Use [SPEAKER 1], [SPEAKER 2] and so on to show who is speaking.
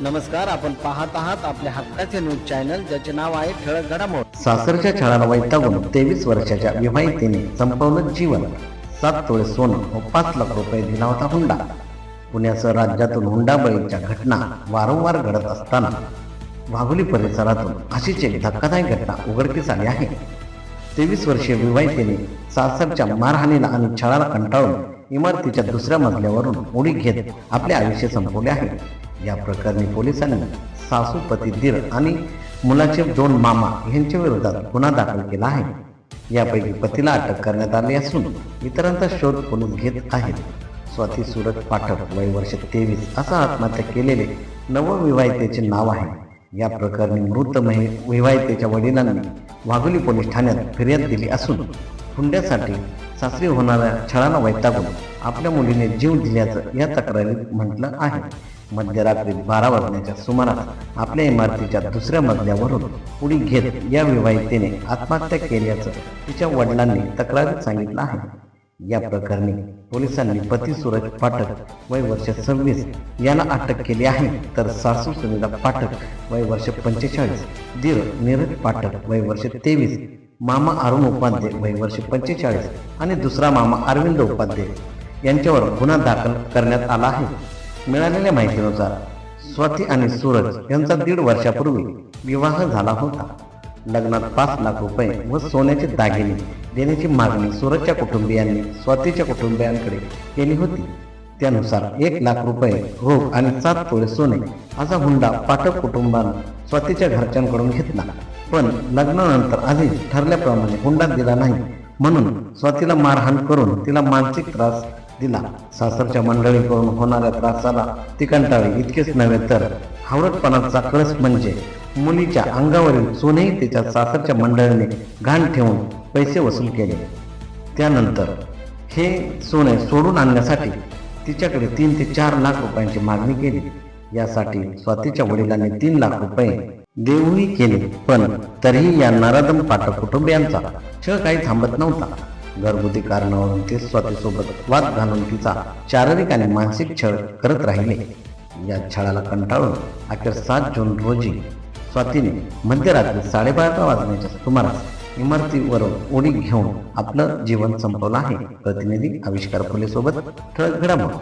[SPEAKER 1] नमस्कार आपण पाहत आहात आपल्या हक्काचे न्यूज चॅनल ज्याचे नाव आहे ठळक घडामोड.
[SPEAKER 2] सासरच्या छळाला वैतागून तेवीस वर्षाच्या विवाहितेने संपवलं जीवन. सात तोळे सोनं व पाच लाख रुपये दिला होता हुंडा. पुण्यासह राज्यातून हुंडाबळीच्या घटना वारंवार घडत असताना वाघोली परिसरातून अशीच एक धक्कादायक घटना उघडकीस आली आहे. तेवीस वर्षीय विवाहितेने सासरच्या मारहाणीला आणि छळाला कंटाळून इमारतीच्या दुसऱ्या मजल्यावरून उडी घेत आपले आयुष्य संपवले आहे. या प्रकरणी पोलिसांनी सासू पती दीर आणि मुलाचे दोन मामा यांच्या विरोधात गुन्हा दाखल केला आहे. यापैकी पतीला अटक करण्यात आली असून इतरांचा शोध पोलीस घेत आहेत. स्वाती सुरत पाठक वय वर्ष तेवीस असा आत्महत्या केलेले नवविवाहितेचे नाव आहे. या प्रकरणी मृत महि विवाहितेच्या वडिलांनी वाघोली पोलीस ठाण्यात फिर्याद दिली असून हुंड्यासाठी सासरी होणाऱ्या छळाला वैतागून आपल्या मुलीने जीव दिल्याचं या तक्रारीत म्हटलं आहे. मध्यरात्री बारा वाजण्याच्या सुमारास आपल्या इमारतीच्या दुसऱ्या मजल्यावरून उडी घेत या विवाहितेने आत्महत्या केल्याचं तिच्या वडिलांनी तक्रारीत सांगितलं आहे. या प्रकरणी पोलिसांनी पती सूरज पाठक वय वर्ष सव्वीस याला अटक केली आहे. तर सासू सुनीता पाठक वय वर्ष पंचेचाळीस दीर नीरज पाठक वय वर्ष तेवीस मामा अरुण उपाध्ये वय वर्ष पंचेचाळीस आणि दुसरा मामा अरविंद उपाध्ये यांच्यावर गुन्हा दाखल करण्यात आला आहे. मिळालेल्या माहितीनुसार स्वाती आणि सूरज यांचा दीड वर्षापूर्वी विवाह झाला होता. लग्नात पाच लाख रुपये व सोन्याचे दागिने देण्याची मागणी सूरजच्या कुटुंबियांनी स्वातीच्या कुटुंबियांकडे केली होती. त्यानुसार एक लाख रुपये रोख आणि सात तोळे सोने असा हुंडा पाठक कुटुंबानं स्वातीच्या घरच्यांकडून घेतला. पण लग्नानंतर आधी ठरल्याप्रमाणे हुंडा दिला नाही. म्हणून स्वातीला मारहाण करून तिला मानसिक त्रास दिला. सासरच्या मंडळीकडून होणाऱ्या त्रासाला ती कंटाळी इतकेच नव्हे तर हावरटपणाचा कळस म्हणजे मुलीच्या अंगावरील सोनेही तिच्या सासरच्या मंडळीने घाण ठेवून पैसे वसूल केले. त्यानंतर हे सोने सोडून आणण्यासाठी तिच्याकडे तीन ते चार लाख रुपयांची मागणी केली. यासाठी स्वातीच्या वडिलांनी तीन लाख रुपये देऊही केले. पण तरीही या नरादम पाठक कुटुंबियांचा छळ काही थांबत नव्हता. घरगुती कारणावरून ते स्वतःसोबत वाद घालून तिचा शारीरिक आणि मानसिक छळ करत राहिले. या छळाला कंटाळून अखेर सात जून रोजी स्वातीने मध्यरात्री साडेबारा वाजण्याच्या सुमारास इमारतीवरून उडी घेऊन आपलं जीवन संपवलं आहे. प्रतिनिधी आविष्कार फुले सोबत ठळक घडामोड.